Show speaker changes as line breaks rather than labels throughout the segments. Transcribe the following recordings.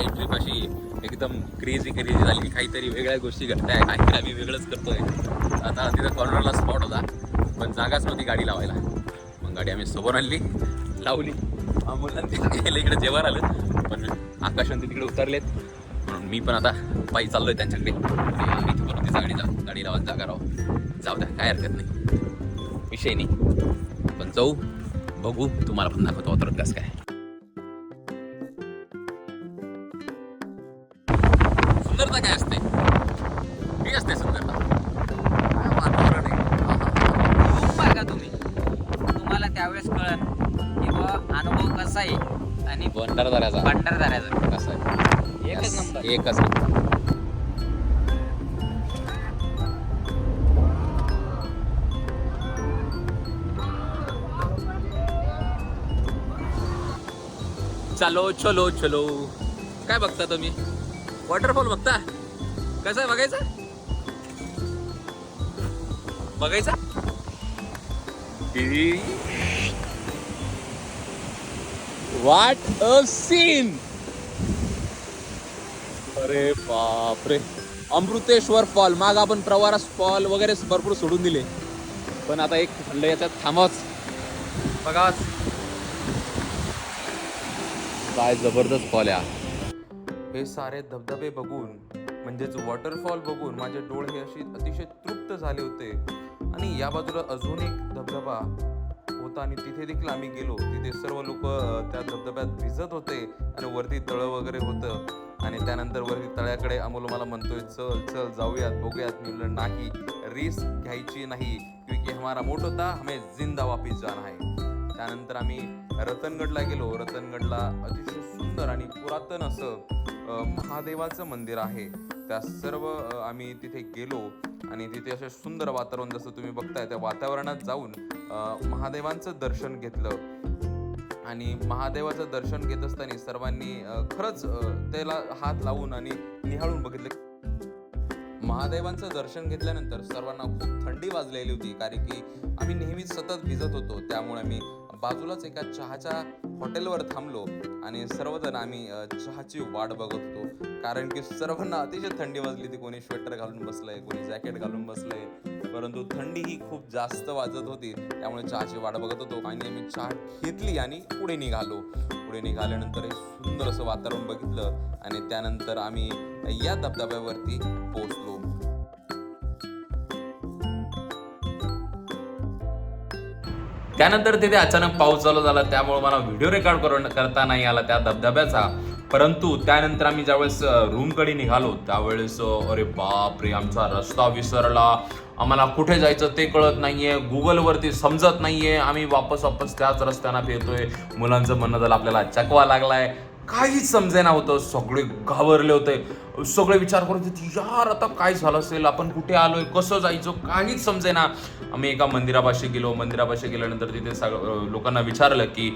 काही ट्रिप अशी एकदम क्रेझी क्रेझी झाली काहीतरी वेगळ्या गोष्टी घडताय. काहीतरी आम्ही वेगळंच करतोय. आता तिथं कॉर्नरला स्पॉट होता. पण जागाच नव्हती गाडी लावायला. मग गाडी आम्ही समोर आणली लावली. मुलांनी गेलं इकडे जेवण आलं. पण आकाशांती तिकडे उतरलेत. म्हणून मी पण आता पायी चाललोय त्यांच्याकडे. आणि आम्ही इथे परत गाडी जाऊ गाडी लावत जागा राहू जाऊ द्या काय हरकत नाही. विषय नाही. पण जाऊ बघू. तुम्हाला पण दाखवतो वातावरण कसं काय.
एकच
चलो चलो चलो. काय बघता तुम्ही? वॉटरफॉल बघता? कसं आहे बघायचा? बघायचा? वाट अ सीन अरे बापरे. अमृतेश्वर फॉल माग आपण प्रवारास फॉल वगैरे भरपूर सोडून दिले. पण आता एक म्हणलं याच्यात थांबाच बघा. काय जबरदस्त फॉल आहे
हे. सारे धबधबे बघून म्हणजेच वॉटरफॉल बघून माझे डोळे हे अशी अतिशय तृप्त झाले होते. आणि या बाजूला अजून एक धबधबा. होता आणि तिथे देखील आम्ही गेलो. तिथे सर्व लोक त्या धबधब्यात भिजत होते आणि वरती तळं वगैरे होतं. आणि त्यानंतर वरती तळ्याकडे अमोल मला म्हणतोय चल चल जाऊयात बघूयात. मी म्हणलं नाही रिस्क घ्यायची नाही. क्योंकि हमारा मोठ होता हमें जिंदा वापिस जाना आहे त्यानंतर आम्ही रतनगडला गेलो. रतनगडला अतिशय सुंदर आणि पुरातन असं महादेवाचं मंदिर आहे. त्या सर्व आम्ही तिथे गेलो आणि तिथे असं सुंदर वातावरण जसं तुम्ही बघताय त्या वातावरणात जाऊन महादेवांचं दर्शन घेतलं. आणि महादेवाचं दर्शन घेत असताना सर्वांनी खरंच त्याला हात लावून आणि निहाळून बघितलं. महादेवांचं दर्शन घेतल्यानंतर सर्वांना खूप थंडी वाजलेली होती कारण की आम्ही नेहमीच सतत भिजत होतो. त्यामुळे आम्ही बाजूलाच एका चहाच्या हॉटेलवर थांबलो आणि सर्वजण आम्ही चहाची वाट बघत होतो. कारण की सर्वांना अतिशय थंडी वाजली ती कोणी स्वेटर घालून बसलंय कोणी जॅकेट घालून बसलंय. परंतु थंडी ही खूप जास्त वाजत होती. त्यामुळे चहाची वाट बघत होतो आणि आम्ही चहा घेतली आणि पुढे निघालो. पुढे निघाल्यानंतर एक सुंदर असं वातावरण बघितलं आणि त्यानंतर आम्ही या धबधब्यावरती पोचलो
त्यानंतर तिथे अचानक पाऊस चालू झाला. त्यामुळे मला व्हिडिओ रेकॉर्ड करून करता नाही आला त्या धबधब्याचा. परंतु त्यानंतर आम्ही ज्यावेळेस रूमकडे निघालो त्यावेळेस अरे बाप रे आमचा रस्ता विसरला. आम्हाला कुठे जायचं ते कळत नाहीये. गुगलवरती समजत नाहीये. आम्ही वापस वापस त्याच रस्त्यानं फिरतोय. मुलांचं म्हणणं झालं आपल्याला चकवा लागलाय. काहीच समजेना होतं. सगळे घाबरले होते. सगळे विचार करत होते यार आता काय झालं असेल? आपण कुठे आलोय? कसं जायचं? काहीच समजेना. आम्ही एका मंदिरापाशी गेलो. मंदिरापाशी गेल्यानंतर तिथे सग लोकांना विचारलं की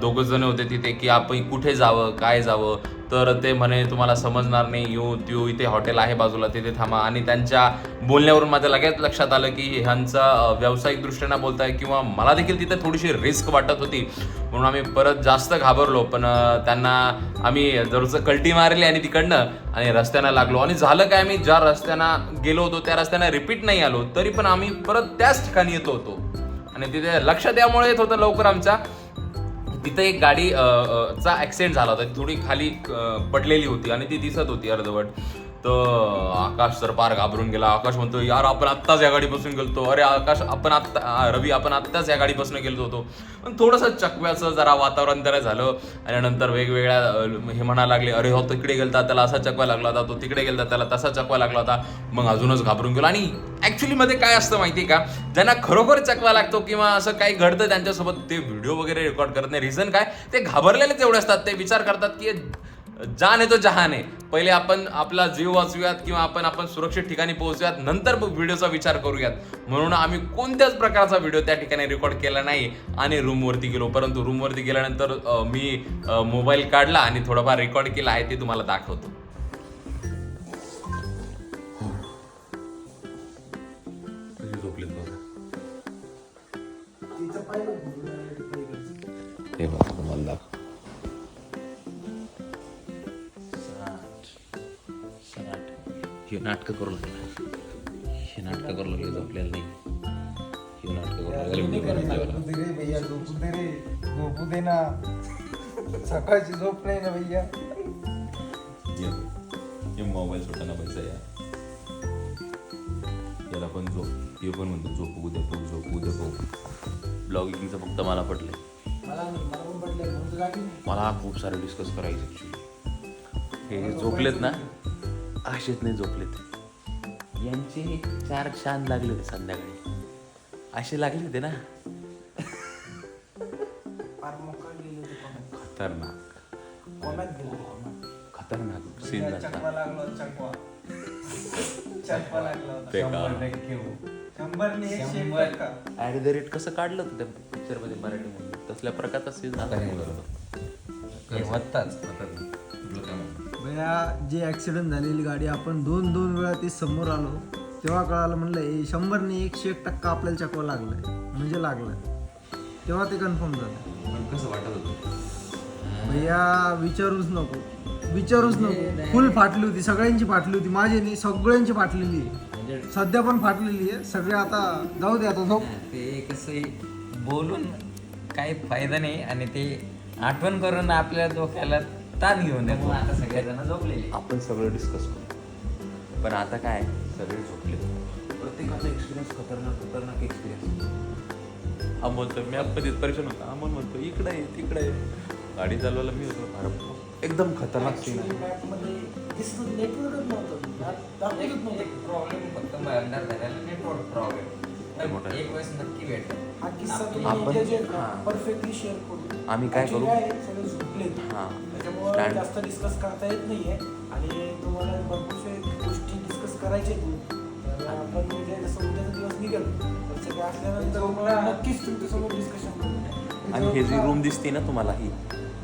दोघं जण होते तिथे की आपण कुठे जावं? काय जावं? तर ते म्हणे तुम्हाला समजणार नाही. यो त्यो इथे हॉटेल आहे बाजूला तिथे थांबा. आणि त्यांच्या बोलण्यावरून माझ्या लगेच लक्षात आलं की ह्यांचा व्यावसायिक दृष्टीने बोलताय किंवा मला देखील तिथे थोडीशी रिस्क वाटत होती. म्हणून आम्ही परत जास्त घाबरलो. पण त्यांना आम्ही जरूर कल्टी मारली आणि तिकडनं आणि रस्त्यानं लागलो. आणि झालं काय आम्ही ज्या रस्त्यानं गेलो होतो त्या रस्त्यानं रिपीट नाही आलो. तरी पण आम्ही परत त्याच ठिकाणी येतो होतो. आणि तिथे लक्ष द्यामुळे येत होतं लवकर आमच्या. तिथं एक गाडी चा ऍक्सिडेंट झाला होता. ती थोडी खाली पडलेली होती आणि ती दिसत होती अर्धवट. तर आकाश तर पार घाबरून गेला. आकाश म्हणतो यार आपण आत्ताच या गाडीपासून गेलतो. अरे आकाश आपण आत्ता रवी आपण आत्ताच या गाडीपासून गेलो होतो. पण थोडंसं चकव्याचं जरा वातावरण जरा झालं. आणि नंतर वेगवेगळ्या हे म्हणा लागले अरे हो तिकडे गेलता त्याला असा चकवा लागला होता तो तिकडे गेलता त्याला तसा चकवा लागला होता. मग अजूनच घाबरून गेलो. आणि ऍक्च्युली मध्ये काय असतं माहिती का? ज्यांना खरोखर चकवा लागतो किंवा असं काही घडतं त्यांच्यासोबत ते व्हिडिओ वगैरे रेकॉर्ड करत नाही. रिझन काय? ते घाबरलेलेच एवढे असतात. ते विचार करतात की जान आहे तो जहान आहे. पहिले आपण आपला जीव वाचूयात किंवा आपण आपण सुरक्षित ठिकाणी पोहोचूयात नंतर व्हिडिओचा विचार करूयात. म्हणून आम्ही कोणत्याच प्रकारचा व्हिडिओ त्या ठिकाणी रेकॉर्ड केला नाही आणि रूमवरती गेलो. परंतु रूमवरती गेल्यानंतर मी मोबाईल काढला आणि थोडाफार रेकॉर्ड केला आहे ते तुम्हाला दाखवतो. हे बघा तुम्हाला हे नाटक करू लागलं हे नाटक करू लागले झोपलेलं नाही. हे नाटक करू लागले.
झोपू दे ना सकाळची झोप नाही ना भैया.
ये मोबाईल सुटाना पैसा या. याला पण झोप हे पण म्हणतो झोपू उद्या पाहू झोपू उद्या पाहू ब्लॉगिंगचं फक्त मला पटलंय.
मला
खूप सारं डिस्कस करायचं ॲक्च्युली हे झोपलेत ना? असेच नाही झोपलेत यांचे चार छान लागले होते संध्याकाळी. असे लागले होते ना? खतरनाक. खतरनाक सीन झाला. ते का ऍट द रेट कसं काढलं होतं त्या पिक्चरमध्ये मराठीमध्ये तसल्या प्रकारचा सीन झाला
हे
भैया जे ऍक्सिडेंट झालेली गाडी आपण दोन दोन वेळा ती समोर आलो तेव्हा कळालं म्हणलं हे शंभरने एकशे एक टक्का आपल्याला चकवा लागलाय. म्हणजे लागलाय. तेव्हा ते कन्फर्म झालं.
पण कसं वाटत होतं?
भैया विचारूच नको. विचारूच नको. फुल फाटली होती सगळ्यांची फाटली होती माझी नाही सगळ्यांची फाटलेली आहे.
म्हणजे
सध्या पण फाटलेली आहे. सगळे आता जाऊ दे आता झोप.
ते कसं बोलून काही फायदा नाही आणि ते आठवण करून आपल्या डोक्याला ताण घेऊन येतो. आता सगळेजण झोपलेले.
आपण सगळं डिस्कस करू. पण आता काय? सगळे झोपले. प्रत्येकाचा एक्सपिरियन्स खतरनाक खतरनाक एक्सपिरियन्स अमोल तर मी आपण परेशान होता. अमोल म्हणतो इकडे आहे तिकडे आहे गाडी चालवायला मी होतो. अरे एकदम खतरनाक सीन आहे. आपण- आम्ही काय करू?
झोपलेत
हां.
त्याच्यामुळे
Stand.
जास्त डिस्कस करता येत नाहीये. आणि तुम्हाला भरपूरशा गोष्टी डिस्कस करायच्या आहेत. तर आपण म्हणजे जसं उद्याचा दिवस निघेल. तर सगळे असल्यानंतर मग नक्कीच तुमच्यासोबत डिस्कशन करू.
आणि हे जी रूम दिसते ना तुम्हाला ही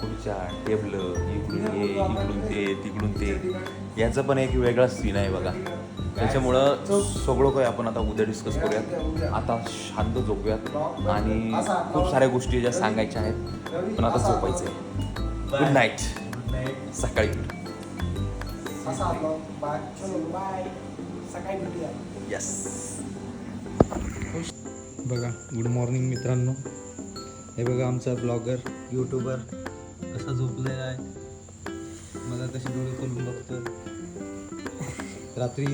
खुर्च्या टेबल इकडून हे इकडून ते तिकडून ते. याचं पण एक वेगळा सीन आहे बघा. त्याच्यामुळं सगळं काही आपण आता उद्या डिस्कस करूयात. आता शांत झोपूयात. आणि खूप साऱ्या गोष्टी ज्या सांगायच्या आहेत पण आता झोपायचं आहे गुड नाईट सकाळी. भेटू
असा आपला बाय चलो बाय सकाळी भेटूया
येस
बघा गुड मॉर्निंग मित्रांनो. हे बघा आमचा ब्लॉगर यूट्यूबर कसा झोपलेला आहे. मला कशी डोळे खोलून बघतो रात्री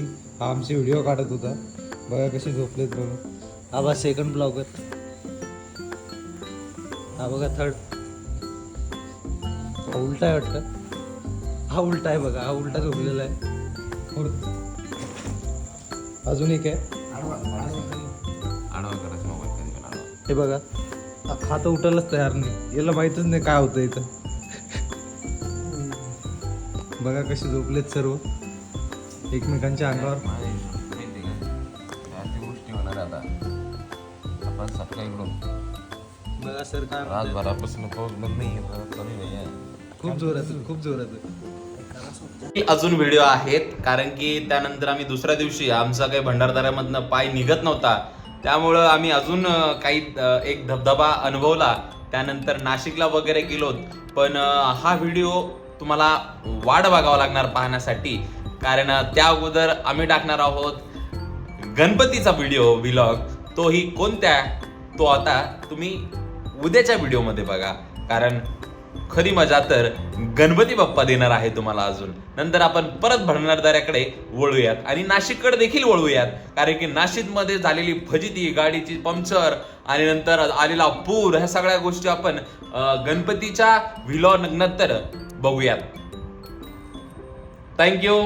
हा आमचे व्हिडिओ काढत होता. बघा कसे झोपलेत बघा. हा बा सेकंड ब्लॉगर हा बघा थर्ड हा उलटा आहे वाटतं. हा उलटा आहे बघा हा उलटा झोपलेला आहे. अजून एक आहे. हे बघा हा- तर उठायलाच तयार नाही. याला माहीतच नाही काय होतं इथं. बघा कसे झोपलेत सर्व. एकमेकांच्या अंगावर.
गोष्टी होणार आता. आपण सकाळी
बघा सर काय
रातभरापासून पाऊस बंद नाही
खूप जोरात खूप जोरात.
अजून व्हिडिओ आहेत कारण की त्यानंतर आम्ही दुसऱ्या दिवशी आमचा काही भंडारदाऱ्यामधनं पाय निघत नव्हता. त्यामुळं आम्ही अजून काही एक धबधबा अनुभवला. त्यानंतर नाशिकला वगैरे गेलोत पण हा व्हिडिओ तुम्हाला वाट बघावा लागणार पाहण्यासाठी. कारण त्या अगोदर आम्ही टाकणार आहोत गणपतीचा व्हिडिओ विलॉग तोही कोणत्या? तो आता तुम्ही उद्याच्या व्हिडिओमध्ये बघा. कारण खरी मजा तर गणपती बाप्पा देणार आहे तुम्हाला अजून. नंतर आपण परत भंडारदाऱ्याकडे वळूयात आणि नाशिककडे देखील वळूयात. कारण की नाशिकमध्ये झालेली फजिती गाडीची पंक्चर आणि नंतर आलेला पूर ह्या सगळ्या गोष्टी आपण गणपतीच्या व्हिलॉ नंतर बघूयात थँक्यू